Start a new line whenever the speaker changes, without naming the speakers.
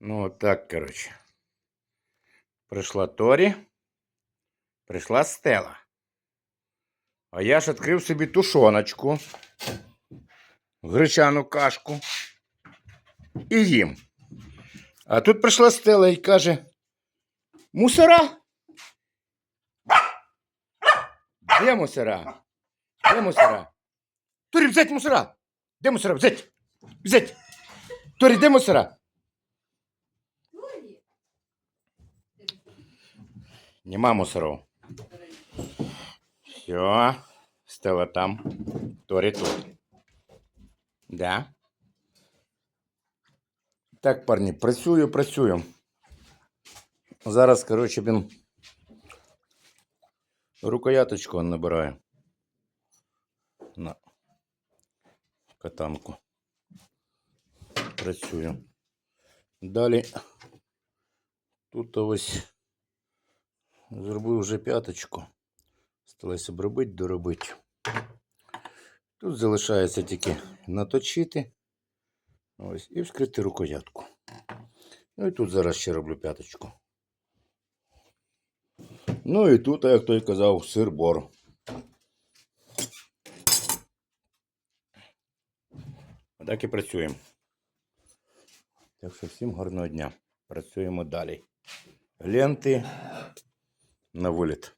Ну, от так, коротше. Прийшла Торі, прийшла Стела. А я ж відкрив собі тушоночку, гречану кашку і їм. А тут прийшла Стела і каже: Мусора? Де мусора? Де мусора? Торі, взять мусора! Де мусора? Взять! Взять! Торі, де мусора? Нема мусоров. Все. Стела там. Торі тут. Да. Так, парні, працюю, працюю. Зараз, коротше, він рукояточку набираю. На катанку. Працюю. Далі тут ось Зробив вже п'яточку. Сталося б робити, доробити. Тут залишається тільки наточити. Ось, і вскрити рукоятку. Ну і тут зараз ще роблю п'яточку. Ну і тут, як той казав, сир-бор. Отак і працюємо. Так що всім гарного дня. Працюємо далі. Ленти на виліт.